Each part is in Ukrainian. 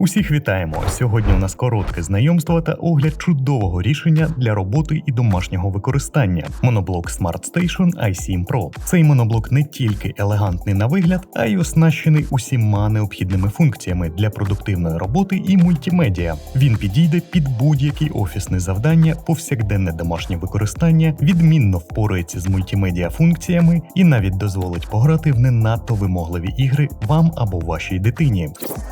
Усіх вітаємо! Сьогодні у нас коротке знайомство та огляд чудового рішення для роботи і домашнього використання. Моноблок Smart Station i7 Pro. Цей моноблок не тільки елегантний на вигляд, а й оснащений усіма необхідними функціями для продуктивної роботи і мультимедіа. Він підійде під будь-які офісні завдання, повсякденне домашнє використання, відмінно впорається з мультимедіа функціями і навіть дозволить пограти в не надто вимогливі ігри вам або вашій дитині.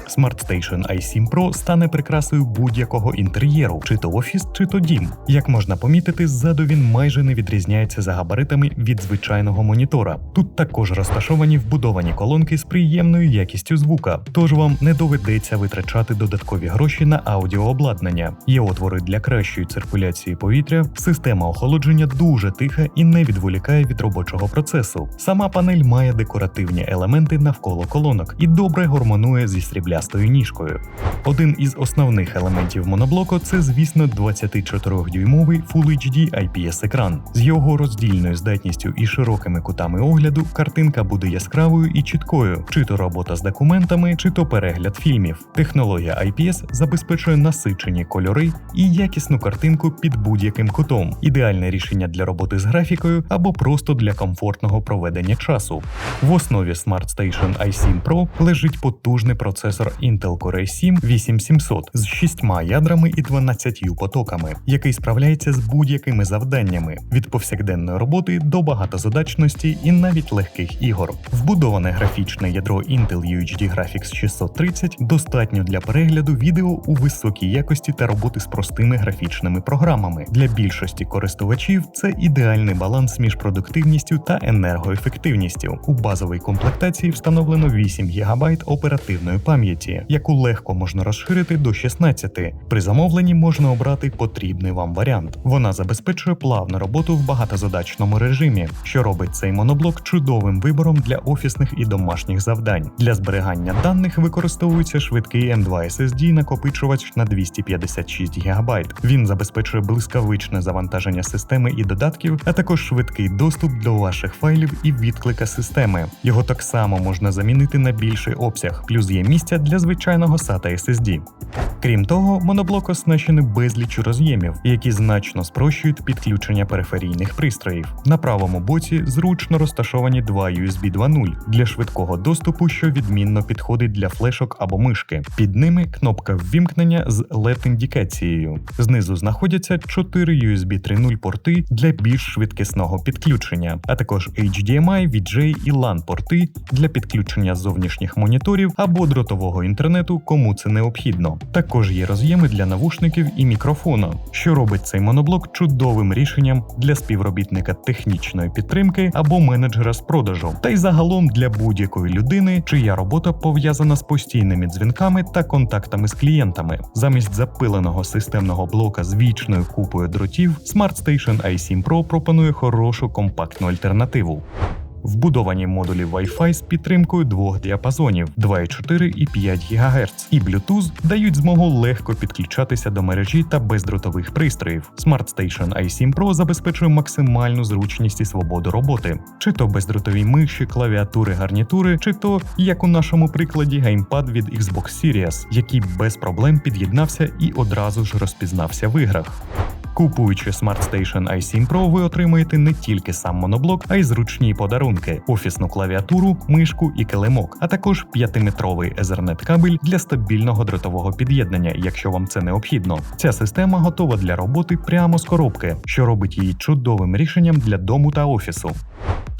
Smart Station i7 Pro стане прикрасою будь-якого інтер'єру, чи то офіс, чи то дім. Як можна помітити, ззаду він майже не відрізняється за габаритами від звичайного монітора. Тут також розташовані вбудовані колонки з приємною якістю звука, тож вам не доведеться витрачати додаткові гроші на аудіообладнання. Є отвори для кращої циркуляції повітря, система охолодження дуже тиха і не відволікає від робочого процесу. Сама панель має декоративні елементи навколо колонок і добре гормонує зі сріблястою ніжкою. Один із основних елементів моноблоку це, звісно, 24-дюймовий Full HD IPS екран. З його роздільною здатністю і широкими кутами огляду картинка буде яскравою і чіткою, чи то робота з документами, чи то перегляд фільмів. Технологія IPS забезпечує насичені кольори і якісну картинку під будь-яким кутом. Ідеальне рішення для роботи з графікою або просто для комфортного проведення часу. В основі Smart Station i7 Pro лежить потужний процесор Intel Core 7 8700 з 6 ядрами і 12 потоками, який справляється з будь-якими завданнями від повсякденної роботи до багатозадачності і навіть легких ігор. Вбудоване графічне ядро Intel UHD Graphics 630 достатньо для перегляду відео у високій якості та роботи з простими графічними програмами. Для більшості користувачів це ідеальний баланс між продуктивністю та енергоефективністю. У базовій комплектації встановлено 8 ГБ оперативної пам'яті, яку легко можна розширити до 16. При замовленні можна обрати потрібний вам варіант. Вона забезпечує плавну роботу в багатозадачному режимі, що робить цей моноблок чудовим вибором для офісних і домашніх завдань. Для зберігання даних використовується швидкий M2 SSD накопичувач на 256 ГБ. Він забезпечує блискавичне завантаження системи і додатків, а також швидкий доступ до ваших файлів і відклика системи. Його так само можна замінити на більший обсяг, плюс є місця для звичайного SATA SSD. Крім того, моноблок оснащений безліч роз'ємів, які значно спрощують підключення периферійних пристроїв. На правому боці зручно розташовані два USB 2.0 для швидкого доступу, що відмінно підходить для флешок або мишки. Під ними кнопка ввімкнення з LED-індикацією. Знизу знаходяться 4 USB 3.0 порти для більш швидкісного підключення, а також HDMI, VJ і LAN порти для підключення зовнішніх моніторів або дротового інтернету, кому це необхідно. Також є роз'єми для навушників і мікрофона, що робить цей моноблок чудовим рішенням для співробітника технічної підтримки або менеджера з продажу, та й загалом для будь-якої людини, чия робота пов'язана з постійними дзвінками та контактами з клієнтами. Замість запиленого системного блока з вічною купою дротів, Smart Station i7 Pro пропонує хорошу компактну альтернативу. Вбудовані модулі Wi-Fi з підтримкою двох діапазонів 2,4 і 5 ГГц, і Bluetooth дають змогу легко підключатися до мережі та бездротових пристроїв. Smart Station i7 Pro забезпечує максимальну зручність і свободу роботи, чи то бездротові миші, клавіатури, гарнітури, чи то, як у нашому прикладі, геймпад від Xbox Series, який без проблем під'єднався і одразу ж розпізнався в іграх. Купуючи Smart Station i7 Pro, ви отримаєте не тільки сам моноблок, а й зручні подарунки: офісну клавіатуру, мишку і килимок, а також 5-метровий Ethernet кабель для стабільного дротового під'єднання, якщо вам це необхідно. Ця система готова для роботи прямо з коробки, що робить її чудовим рішенням для дому та офісу.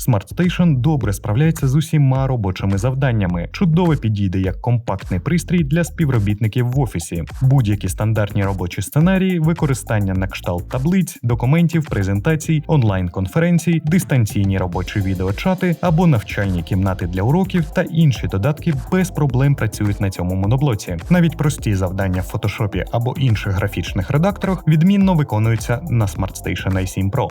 Smart Station добре справляється з усіма робочими завданнями. Чудово підійде як компактний пристрій для співробітників в офісі, будь-які стандартні робочі сценарії, використання на кшталт таблиць, документів, презентацій, онлайн-конференцій, дистанційні робочі відеочати або навчальні кімнати для уроків та інші додатки без проблем працюють на цьому моноблоці. Навіть прості завдання в фотошопі або інших графічних редакторах відмінно виконуються на Smart Station i7 Pro.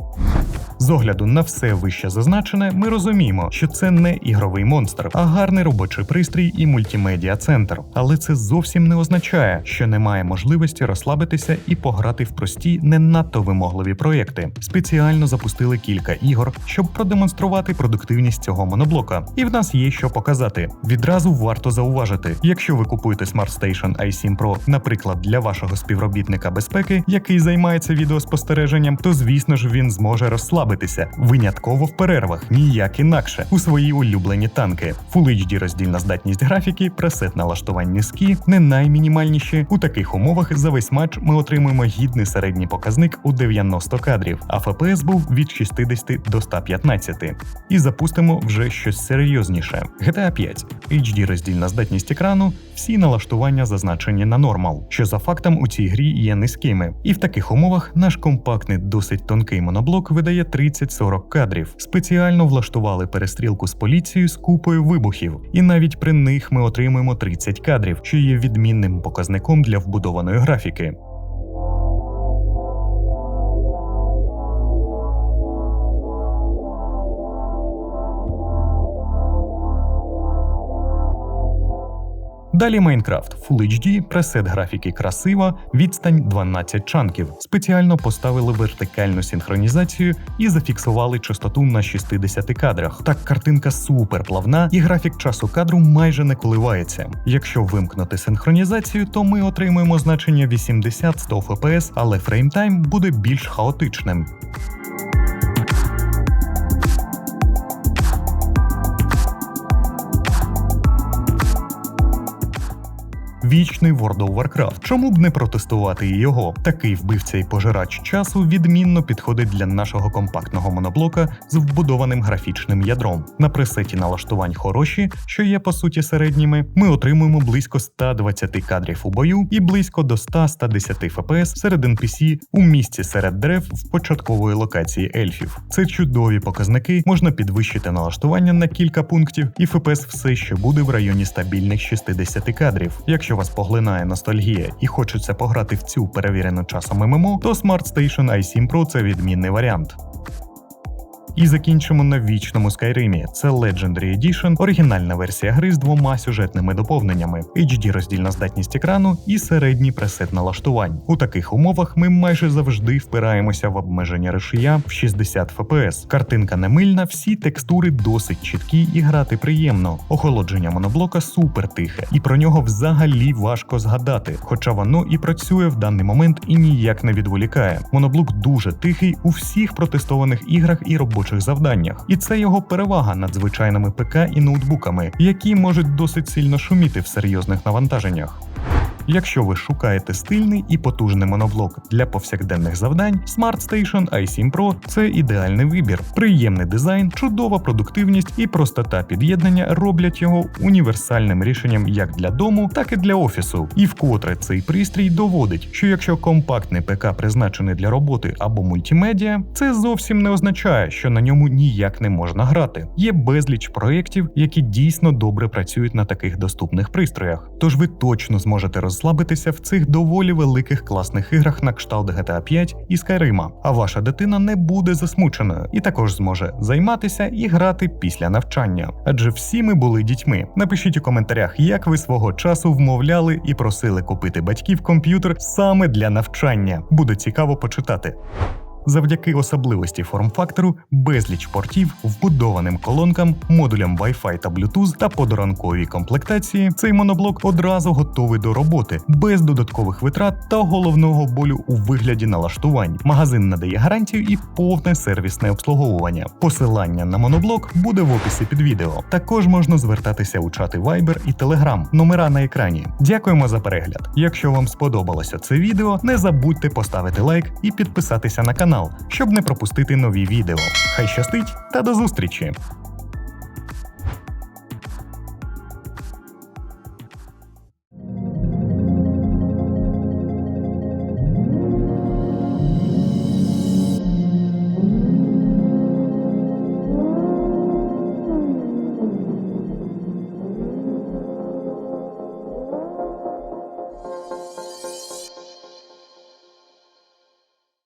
З огляду на все вище зазначене, ми розуміємо, що це не ігровий монстр, а гарний робочий пристрій і мультимедіа центр. Але це зовсім не означає, що немає можливості розслабитися і пограти в прості, не надто вимогливі проєкти. Спеціально запустили кілька ігор, щоб продемонструвати продуктивність цього моноблока. І в нас є що показати. Відразу варто зауважити, якщо ви купуєте Smart Station i7 Pro, наприклад, для вашого співробітника безпеки, який займається відеоспостереженням, то звісно ж він зможе розслабитися винятково в перервах, ніяк інакше у свої улюблені танки. Full HD роздільна здатність графіки, пресет налаштувань низькі, не наймінімальніші. У таких умовах за весь матч ми отримуємо гідний середній показник у 90 кадрів, а FPS був від 60 до 115. І запустимо вже щось серйозніше. GTA 5. HD роздільна здатність екрану, всі налаштування зазначені на нормал, що за фактом у цій грі є низькими. І в таких умовах наш компактний, досить тонкий моноблок видає 30-40 кадрів. Спеціально влаштували перестрілку з поліцією з купою вибухів, і навіть при них ми отримуємо 30 кадрів, що є відмінним показником для вбудованої графіки. Далі Майнкрафт Full HD, пресет графіки красива, відстань 12 чанків. Спеціально поставили вертикальну синхронізацію і зафіксували частоту на 60 кадрах. Так картинка супер плавна і графік часу кадру майже не коливається. Якщо вимкнути синхронізацію, то ми отримуємо значення 80-100 FPS, але фреймтайм буде більш хаотичним. Вічний World of Warcraft. Чому б не протестувати і його? Такий вбивця і пожирач часу відмінно підходить для нашого компактного моноблока з вбудованим графічним ядром. На пресеті налаштувань хороші, що є по суті середніми, ми отримуємо близько 120 кадрів у бою і близько до 100-110 FPS серед NPC у місці серед дерев в початкової локації ельфів. Це чудові показники, можна підвищити налаштування на кілька пунктів, і FPS все ще буде в районі стабільних 60 кадрів. Якщо вас поглинає ностальгія і хочеться пограти в цю перевірену часом ММО, то Smart Station i7 Pro це відмінний варіант. І закінчимо на вічному Скайримі. Це Legendary Edition, оригінальна версія гри з двома сюжетними доповненнями, HD роздільна здатність екрану і середній пресет налаштувань. У таких умовах ми майже завжди впираємося в обмеження решія в 60 FPS. Картинка не мильна, всі текстури досить чіткі і грати приємно. Охолодження моноблока супер тихе, і про нього взагалі важко згадати, хоча воно і працює в даний момент і ніяк не відволікає. Моноблок дуже тихий у всіх протестованих іграх і робочих завданнях, і це його перевага над звичайними ПК і ноутбуками, які можуть досить сильно шуміти в серйозних навантаженнях. Якщо ви шукаєте стильний і потужний моноблок для повсякденних завдань, Smart Station i7 Pro це ідеальний вибір. Приємний дизайн, чудова продуктивність і простота під'єднання роблять його універсальним рішенням як для дому, так і для офісу. І вкотре цей пристрій доводить, що якщо компактний ПК призначений для роботи або мультимедіа, це зовсім не означає, що на ньому ніяк не можна грати. Є безліч проєктів, які дійсно добре працюють на таких доступних пристроях. Тож ви точно зможете розслабитися в цих доволі великих класних іграх на кшталт GTA 5 і Skyrim, а ваша дитина не буде засмученою і також зможе займатися і грати після навчання. Адже всі ми були дітьми. Напишіть у коментарях, як ви свого часу вмовляли і просили купити батьків комп'ютер саме для навчання. Буде цікаво почитати. Завдяки особливості форм-фактору, безліч портів, вбудованим колонкам, модулям Wi-Fi та Bluetooth та подарунковій комплектації, цей моноблок одразу готовий до роботи, без додаткових витрат та головного болю у вигляді налаштувань. Магазин надає гарантію і повне сервісне обслуговування. Посилання на моноблок буде в описі під відео. Також можна звертатися у чати Viber і Telegram, номера на екрані. Дякуємо за перегляд. Якщо вам сподобалося це відео, не забудьте поставити лайк і підписатися на канал, щоб не пропустити нові відео. Хай щастить та до зустрічі!